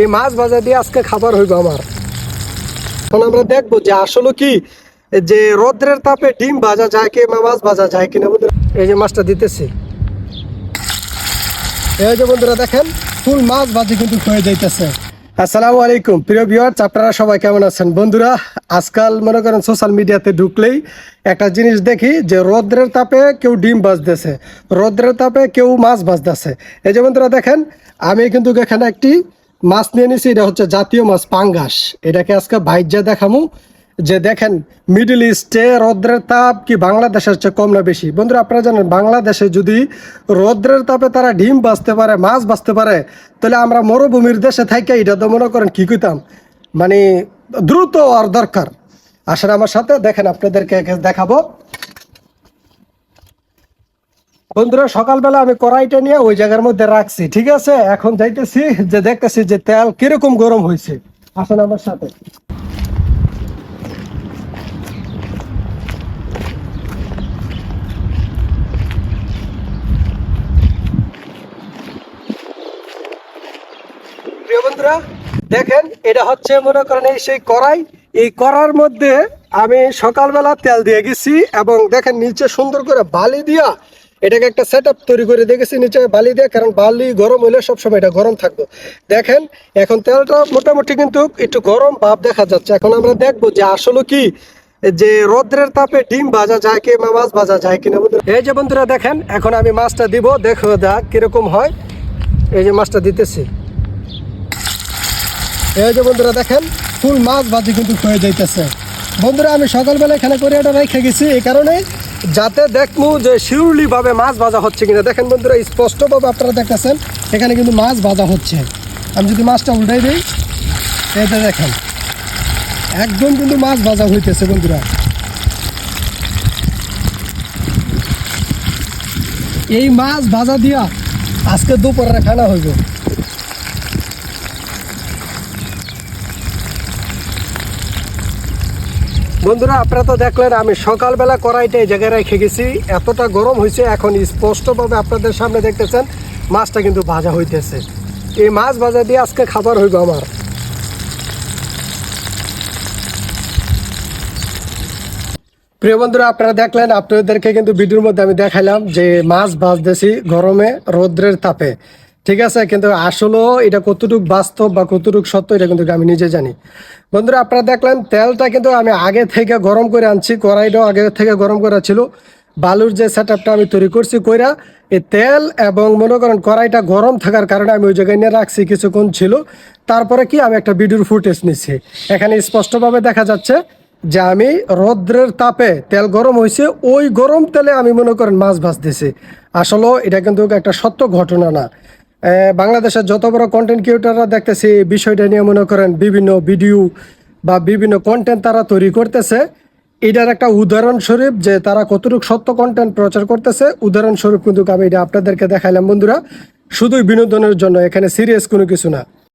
এই মাছ ভাজা দিয়ে আজকে খাবার হইব আমার। এখন আমরা দেখব যে আসলে কি, যে রৌদ্রের তাপে ডিম ভাজা যায় কি মাছ ভাজা যায় কিনা বন্ধুরা। এই যে মাছটা দিতেছি। এই যে বন্ধুরা দেখেন, ফুল মাছ ভাজি কিন্তু হয়ে যাইতেছে। আসসালামু আলাইকুম, প্রিয় ভিউয়ার্স, আপনারা সবাই কেমন আছেন? বন্ধুরা, আজকাল মনে করেন সোশ্যাল মিডিয়াতে ঢুকলেই একটা জিনিস দেখি যে রৌদ্রের তাপে কেউ ডিম ভাজতেছে, রৌদ্রের তাপে কেউ মাছ ভাজতেছে। এই যে বন্ধুরা দেখেন, আমি কিন্তু এখানে একটি মাছ নিয়ে নিছি, এটা হচ্ছে জাতীয় মাছ, পাঙ্গাস। এটাকে আজকে ভাইজা দেখামু, যে দেখেন মিডল ইস্টে রৌদ্রের তাপ কি বাংলাদেশের চেয়ে কম না বেশি? বন্ধুরা, আপনারা জানেন, বাংলাদেশে যদি রৌদ্রের তাপে তারা ডিম বাঁচতে পারে, মাছ বাঁচতে পারে, তাহলে আমরা মরুভূমির দেশে থাইকে এটা তো মনে করেন কি কইতাম? মানে দ্রুত আর দরকার। আসলে আমার সাথে, দেখেন আপনাদেরকে দেখাবো। বন্ধুরা, সকালবেলা আমি কড়াইটা নিয়ে ওই জায়গার মধ্যে রাখছি, ঠিক আছে? এখন যাইতেছি যে দেখতেছি যে তেল কীরকম গরম হয়েছে। আসেন আমার সাথে। দেখেন, এটা হচ্ছে মনে করেন এই সেই কড়াই। এই কড়ার মধ্যে আমি সকালবেলা তেল দিয়ে গেছি এবং দেখেন, নিচে সুন্দর করে বালি দিয়া এটাকে একটা সেট তৈরি করে দেখেছি, নিচে বালি দিয়ে, কারণ বালি গরম হলে সবসময় এটা গরম থাকবে। দেখেন, এখন তেলটা মোটামুটি কিন্তু একটু গরম ভাব দেখা যাচ্ছে। এখন আমরা দেখব যে আসলে কি, যে রৌদ্রের তাপে ডিম ভাজা যায় কি মাছ ভাজা যায় কিনা এই যে বন্ধুরা দেখেন, এখন আমি মাছটা দিব, দেখো দেখ কীরকম হয়। এই যে মাছটা দিতেছি। এই যে বন্ধুরা দেখেন, ফুল মাছ ভাজি কিন্তু হয়ে যাইতেছে। বন্ধুরা, আমি সকালবেলা এখানে করে এটা রেখে গেছি, এই কারণে যাতে দেখব যে শিউরলি ভাবে মাছ ভাজা হচ্ছে কিনা। দেখেন বন্ধুরা স্পষ্টভাবে আপনারা দেখতেছেন, এখানে কিন্তু মাছ ভাজা হচ্ছে। আমি যদি মাছটা উল্টাই দিই এটা দেখেন, একদম কিন্তু মাছ ভাজা হইতেছে বন্ধুরা। এই মাছ ভাজা দিয়া আজকে দুপুরে খানা হইব। বন্ধুরা, আপনারা তো দেখলেন, আমি সকালবেলা কড়াইটা এই জায়গায় রেখে গেছি। এতটা গরম হয়েছে, এখন স্পষ্টভাবে আপনাদের সামনে দেখতেছেন, মাছটা কিন্তু ভাজা হইতেছে। এই মাছ ভাজা দিয়ে আজকে খাবার হইব আমার। প্রিয় বন্ধুরা, আপনারা দেখলেন, আপনাদেরকে কিন্তু ভিডিওর মধ্যে আমি দেখাইলাম যে মাছ ভাজতেছি গরমে, রৌদ্রের তাপে। ঠিক আছে, কিন্তু আসলেও এটা কতটুকু বাস্তব বা কতটুকু সত্য, এটা কিন্তু আমি নিজে জানি। বন্ধুরা, আপনারা দেখলেন, তেলটা কিন্তু আমি আগে থেকে গরম করে আনছি, কড়াইটাও আগে থেকে গরম করা ছিল। বালুর যে সেট আমি তৈরি করছি কইরা, এই তেল এবং মনে করেন কড়াইটা গরম থাকার কারণে আমি ওই জায়গায় নিয়ে রাখছি কিছুক্ষণ ছিল। তারপরে কি আমি একটা ভিডিওর ফুটেজ নিচ্ছি। এখানে স্পষ্টভাবে দেখা যাচ্ছে যে আমি রৌদ্রের তাপে তেল গরম হয়েছে ওই গরম তেলে আমি মনে করেন মাছ ভাজতেছি। আসলে এটা কিন্তু একটা সত্য ঘটনা না। বাংলাদেশের যত বড় কন্টেন্ট ক্রিয়েটাররা দেখতেছি, বিষয়টা নিয়ে মনে করেন বিভিন্ন ভিডিও বা বিভিন্ন কন্টেন্ট তারা তৈরি করতেছে। এটার একটা উদাহরণস্বরূপ যে তারা কতটুকু সত্য কন্টেন্ট প্রচার করতেছে। উদাহরণস্বরূপ কিন্তু আমি এটা আপনাদেরকে দেখাইলাম, বন্ধুরা। শুধুই বিনোদনের জন্য, এখানে সিরিয়াস কোনো কিছু না।